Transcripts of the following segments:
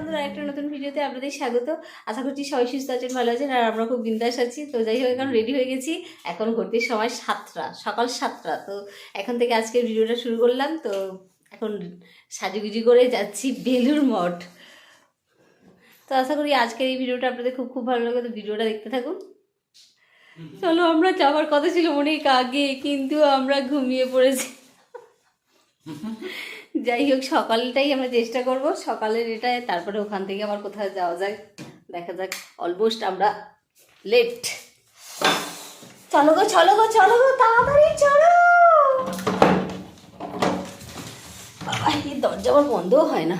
বন্ধুরা একটা নতুন ভিডিওতে আপনাদের স্বাগত। আশা করছি সবাই সুস্থ আছেন, ভালো আছেন, আর আমরা খুব বিন্দাস আছি। তো যাই হোক, এখন রেডি হয়ে গেছি। এখন ঘুরতে সময় সাতটা, সকাল সাতটা। তো এখন থেকে আজকের ভিডিওটা শুরু করলাম। তো এখন সাজুগুজি করে যাচ্ছি বেলুর মঠ। তো আশা করি আজকের এই ভিডিওটা আপনাদের খুব খুব ভালো লাগবে তো ভিডিওটা দেখতে থাকুন। চলো, আমরা যাওয়ার কথা ছিল অনেক আগে কিন্তু আমরা ঘুমিয়ে পড়েছি। যাই হোক, সকালটাই আমরা চেষ্টা করব। সকালের এটায় তারপরে ওখান থেকে আবার কোথায় যাওয়া যায় দেখা যাক অলমোস্ট আমরা লেট চলো গো চলো গো চলো গো, তাড়াতাড়ি চলো! বাবা, এই দরজা আবার বন্ধও হয় না।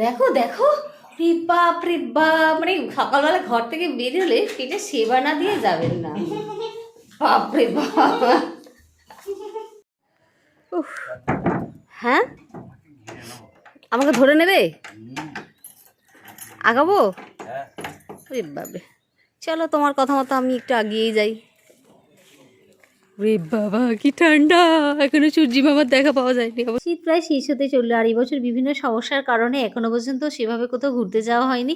দেখো দেখো বাপ রে বাপ মানে সকালবেলা ঘর থেকে বেরোলে পেটে সেবা না দিয়ে যাবেন না। বাপ রে বাপ! উফ। হ্যাঁ? আমাকে ধরে নেবে? আগাবো? রে বাবে চলো তোমার কথা মতো আমি একটু আগিয়েই যাই। রে বাবা কি ঠান্ডা। এখনও সূর্যি মামার দেখা পাওয়া যায়নি। শীত প্রায় শেষ হতে চলল আর এই বছর বিভিন্ন সমস্যার কারণে এখনও পর্যন্ত সেভাবে কোথাও ঘুরতে যাওয়া হয়নি।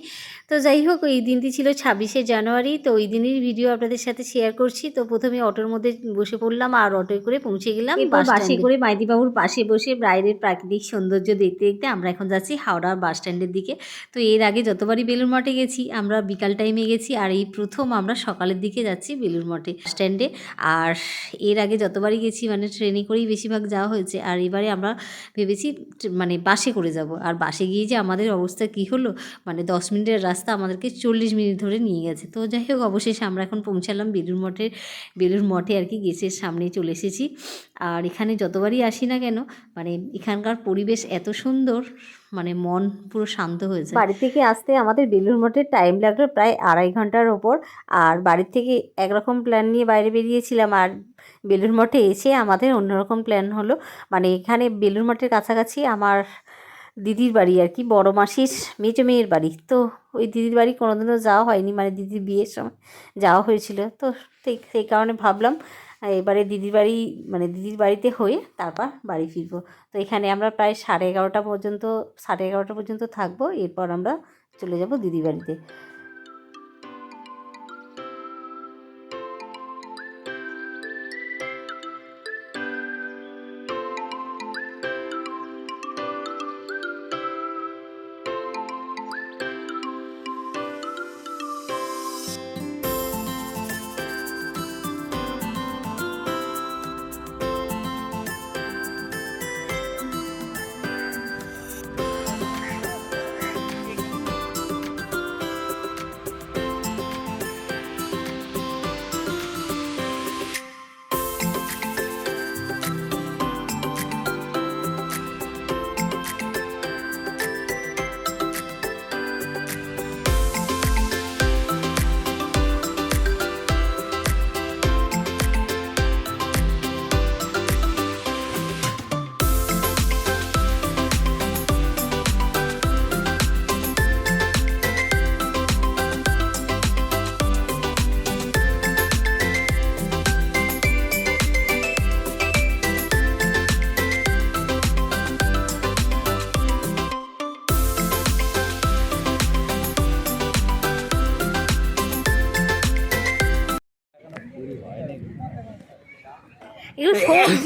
তো যাই হোক এই দিনটি ছিল ছাব্বিশে জানুয়ারি। তো ওই দিনের ভিডিও আপনাদের সাথে শেয়ার করছি। তো প্রথমে অটোর মধ্যে বসে পড়লাম আর অটোয় করে পৌঁছে গেলাম বাসে করে মাইদিবাবুর পাশে বসে বাইরের প্রাকৃতিক সৌন্দর্য দেখতে দেখতে আমরা এখন যাচ্ছি হাওড়া বাস স্ট্যান্ডের দিকে। তো এর আগে যতবারই বেলুর মঠে গেছি আমরা বিকাল টাইমে গেছি। আর এই প্রথম আমরা সকালের দিকে যাচ্ছি বেলুর মঠে স্ট্যান্ডে আর এর আগে যতবারই গেছি মানে ট্রেনে করেই বেশিরভাগ যাওয়া হয়েছে। আর এবারে আমরা ভেবেছি মানে বাসে করে যাব। আর বাসে গিয়ে যে আমাদের অবস্থা কী হলো মানে দশ মিনিটের রাস্তা আমাদেরকে চল্লিশ মিনিট ধরে নিয়ে গেছে। তো যাই হোক, অবশেষে আমরা এখন পৌঁছালাম বেলুর মঠের বেলুর মঠে আর কি গেছের সামনে চলে এসেছি। আর এখানে যতবারই আসি না কেন মানে এখানকার পরিবেশ এত সুন্দর মানে মন পুরো শান্ত হয়েছে বাড়ি থেকে আসতে আমাদের বেলুর মঠে টাইম লাগল প্রায় আড়াই ঘণ্টার ওপর। আর বাড়ির থেকে একরকম প্ল্যান নিয়ে বাইরে বেরিয়েছিলাম। আর বেলুর মঠে এসে আমাদের অন্যরকম প্ল্যান হলো। মানে এখানে বেলুর মঠের কাছাকাছি আমার দিদির বাড়ি আর কি, বড় মাসির মেজো মেয়ের বাড়ি। তো ওই দিদির বাড়ি কোনোদিনও যাওয়া হয়নি মানে দিদির বিয়ের সময় যাওয়া হয়েছিল। তো সেই সেই কারণে ভাবলাম এবারে দিদির বাড়ি মানে দিদির বাড়িতে হয়ে তারপর বাড়ি ফিরবো। তো এখানে আমরা প্রায় সাড়ে এগারোটা পর্যন্ত, সাড়ে এগারোটা পর্যন্ত থাকব। এরপর আমরা চলে যাব দিদির বাড়িতে।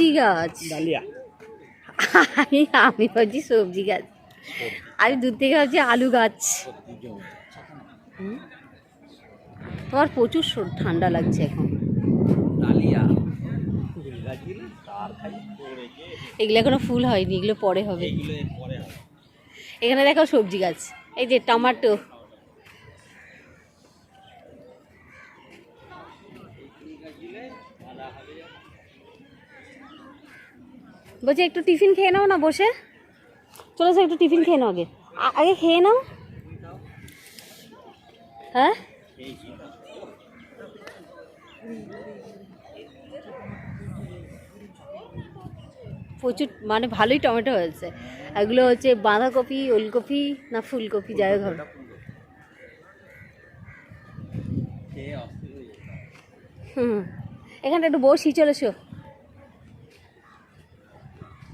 সবজি গাছ। ডালিয়া। আমি আমি ভাবছি সবজি গাছ। আমি দূর থেকে ভাবছি আলু গাছ। তোমার প্রচুর ঠান্ডা লাগছে এখন। এগুলো এখনও ফুল হয়নি এগুলো পরে হবে। এখানে দেখো সবজি গাছ। এই যে টমাটো। বলছি, একটু টিফিন খেয়ে নাও না বসে। চলে একটু টিফিন খেয়ে নাও আগে। আগে খেয়ে নাও। হ্যাঁ? প্রচুর মানে ভালোই টমেটো হয়েছে। এগুলো হচ্ছে বাঁধাকপি, ওলকপি না ফুলকপি, যাই হোক। হুম। এখানটা একটু বসি, চলে এসো।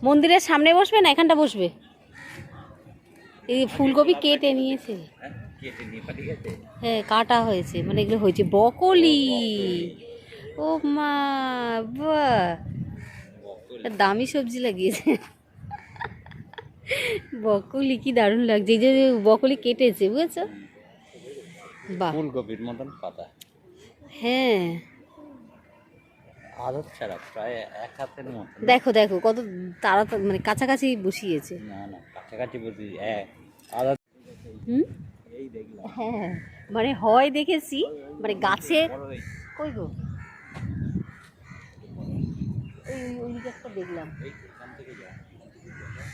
মন্দিরের সামনে বসবে না? এখানটা বসবে? এই ফুলকপি কেটে নিয়েছে। হ্যাঁ কেটে হ্যাঁ হয়েছে। মানে এগুলো হয়েছে বকলি। ও মা একটা দামি সবজি লাগিয়েছে। বকলি কি দারুণ লাগছে। এই যে বকলি কেটেছে বুঝেছ? বাহ। ফুলকপির মতন পাতা। হ্যাঁ। আদর ছাড়া প্রায় এক হাতের মতন দেখো দেখো কত তাড়াতাড়ি মানে কাছাকাছি বসিয়েছে। না না কাছাকাছি বলছি এক আদর হুম? এই হ্যাঁ মানে হয় দেখেছি মানে হয়েছে কই গো? একটা দেখলাম।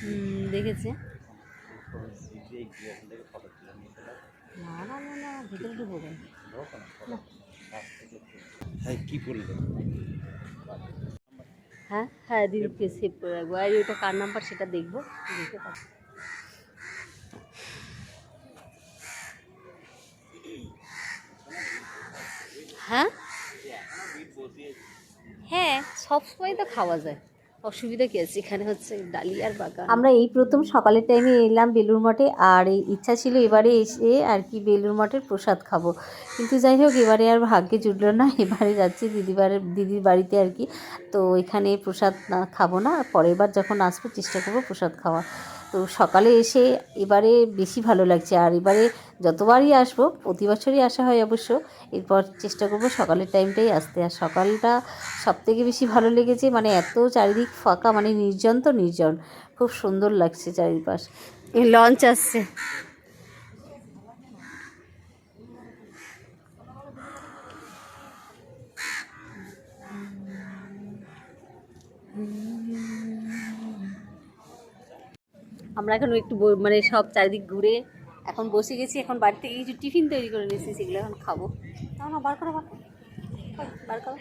হুম, দেখেছে। না না না না ভিতরে ঢুকবো না। এই কি করলে? হ্যাঁ? হ্যাঁ দিদিকে সেভ করে রাখব। আর ওটা কার নাম্বার সেটা দেখব। দেখে হ্যাঁ? হ্যাঁ সবসময় তো খাওয়া যায়। অসুবিধা কি আছে? এখানে হচ্ছে ডালিয়ার বাগান। আমরা এই প্রথম সকালের টাইমে এলাম বেলুর মঠে, আর এই ইচ্ছা ছিল এবারে এসে আর কি বেলুর মঠের প্রসাদ খাব। কিন্তু যাই হোক, এবারে আর ভাগ্যে জুটলো না, এবারে যাচ্ছি দিদিবার, দিদির বাড়িতে আর কি। তো এখানে প্রসাদ খাব না, পরের বার যখন আসব চেষ্টা করব প্রসাদ খাওয়া তো সকালে এসে এবারে বেশি ভালো লাগছে। আর এবারে যতবারই আসব, প্রতি বছরই আসা হয় অবশ্য। এরপর চেষ্টা করব সকালের টাইমটাই আসতে। আর সকালটা সব থেকে বেশি ভালো লেগেছে মানে এত চারিদিক ফাঁকা মানে নির্জন তো নির্জন। খুব সুন্দর লাগছে চারিপাশ। লঞ্চ আসছে। আমরা এখন একটু মানে সব চারিদিক ঘুরে এখন বসে গেছি এখন বাড়ি থেকে কিছু টিফিন তৈরি করে নিয়েছি সেগুলো এখন খাব। না না বার করো বার করো। বার করো।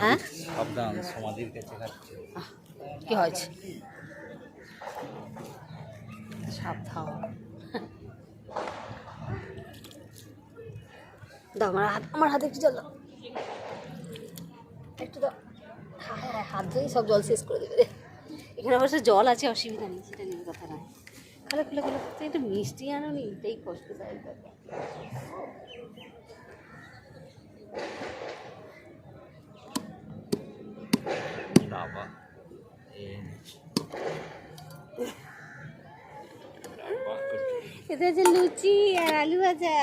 হ্যাঁ? সমাধি সমাধির কাছে কি হয়েছে? সাবধান। দাও আমার হাত আমার হাতে একটু জল দাও। একটু দাও। হ্যাঁ হ্যাঁ হাত ধুয়ে সব জল শেষ করে দেবে রে। এখানে অবশ্য জল আছে অসুবিধা নেই সেটা নিয়ে কথা নয়। খালে খুলে খুলে একটু মিষ্টি আনো নি এটাই কষ্টদায়ক ব্যাপার। বাবা এতে আছে লুচি আর আলু ভাজা।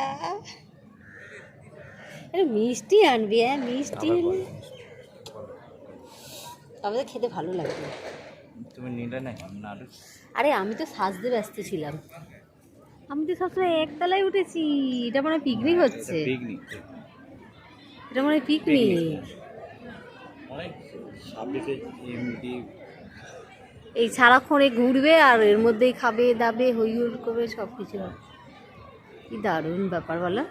আরে মিষ্টি আনবি হ্যাঁ মিষ্টি আমাদের খেতে ভালো লাগবে তুমি নিলে না আরে আমি তো সাজতে ব্যস্ত ছিলাম। আমি তো সবসময় একতলায় উঠেছি। এটা মনে হয় পিকনিক হচ্ছে। পিকনিক এটা মনে হয় পিকনিক এই সারাক্ষণে ঘুরবে আর এর মধ্যেই খাবে দাবে হই হুল করবে সব কিছু কি দারুণ ব্যাপার বলো।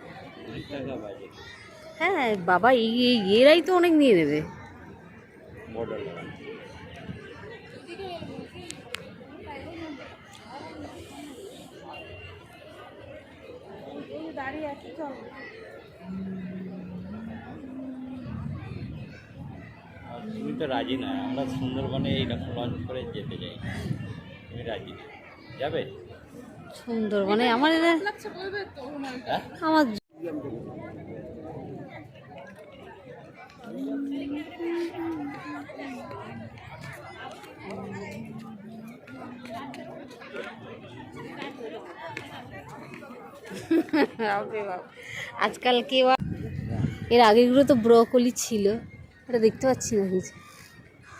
হ্যাঁ বাবা এই এই- এরাই তো অনেক নিয়ে নেবে। বর্ডার লাগানো আর তুমি তো রাজি নয় আমরা সুন্দরবনে এইরকম লঞ্চ করে যেতে চাই। তুমি রাজি? যাবে? সুন্দরবনে আমার হ্যাঁ? আমার। আজকাল কেউ এর আগেগুলো তো ব্রকলি ছিল এটা দেখতে পাচ্ছি না কিছু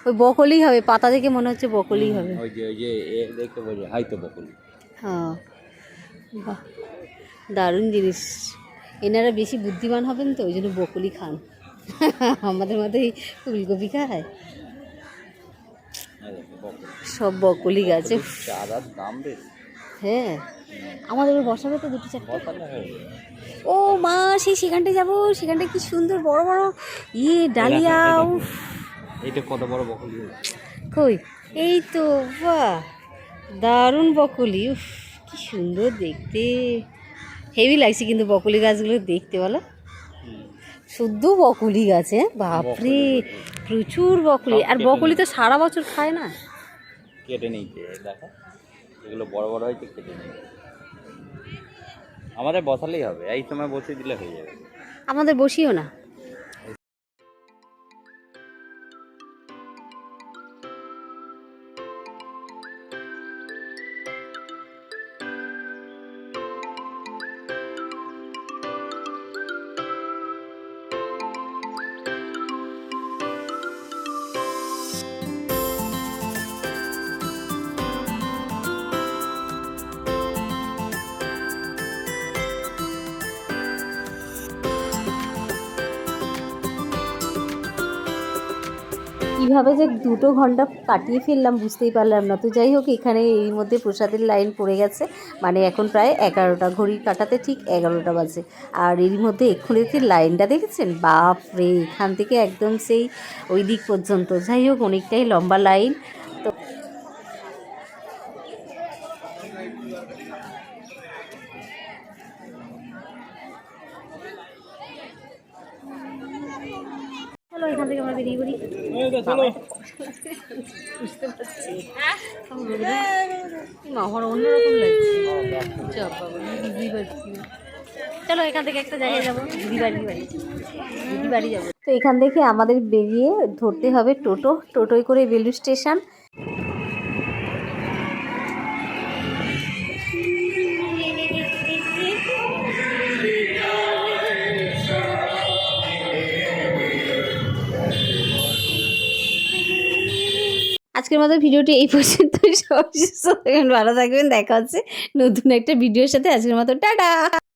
ওই বকলি হবে পাতা দেখে মনে হচ্ছে বকলি হবে। ওই যে ওই যে এ দেখে বলি হয়তো বকুলি হ্যাঁ। বাহ দারুণ জিনিস। এনারা বেশি বুদ্ধিমান হবেন তো ওই জন্য বকুলি খান। আমাদের মতোই ফুলকপি খায়। সব বকুলি গাছে। হ্যাঁ আমাদের বসাবে তো দুটো চারটে। ও মা সেই সেখানটায় যাব সেখানটায় কি সুন্দর বড় বড় ইয়ে ডালিয়া এইটা কত বড় বকুলি কই? এই তো বাহ দারুণ বকুলি উফ কি সুন্দর দেখতে। হেভি লাগছে কিন্তু বকুলি গাছগুলো দেখতে বলো। শুদ্ধ বকুলি গাছে বাপরে প্রচুর বকুলি। আর বকুলি তো সারা বছর খায় না। কেটে নেই দেখো। এগুলো বড় বড় হয়েছে কেটে নেই আমাদের বসালেই হবে এই সময় বসিয়ে দিলে হয়ে যাবে। আমাদের বসিও না। কীভাবে যে দুটো ঘণ্টা কাটিয়ে ফেললাম, বুঝতেই পারলাম না। তো যাই হোক, এখানে এই মধ্যে প্রসাদের লাইন পড়ে গেছে। মানে এখন প্রায় এগারোটা, ঘড়ি কাটাতে ঠিক এগারোটা বাজে। আর এর মধ্যে এক্ষুনি লাইনটা দেখেছেন? বাপ রে এখান থেকে একদম সেই ওই দিক পর্যন্ত। যাই হোক, অনেকটাই লম্বা লাইন। এখান থেকে আমরা বেরিয়ে পড়ি। বুঝতে পারছি আমার অন্যরকম লাগছে। চল পারছি এখান থেকে একটা জায়গায় যাব। দিদি বাড়ি বাড়ি। দিদি বাড়ি যাব। তো এখান থেকে আমাদের বেরিয়ে ধরতে হবে টোটো। টোটোয় করে বেলু স্টেশন। আজকের মতো ভিডিওটি এই পর্যন্ত সবাই সুস্থ থাকবেন, ভালো থাকবেন। দেখা হচ্ছে নতুন একটা ভিডিওর সাথে। আজকের মতো, টাটা!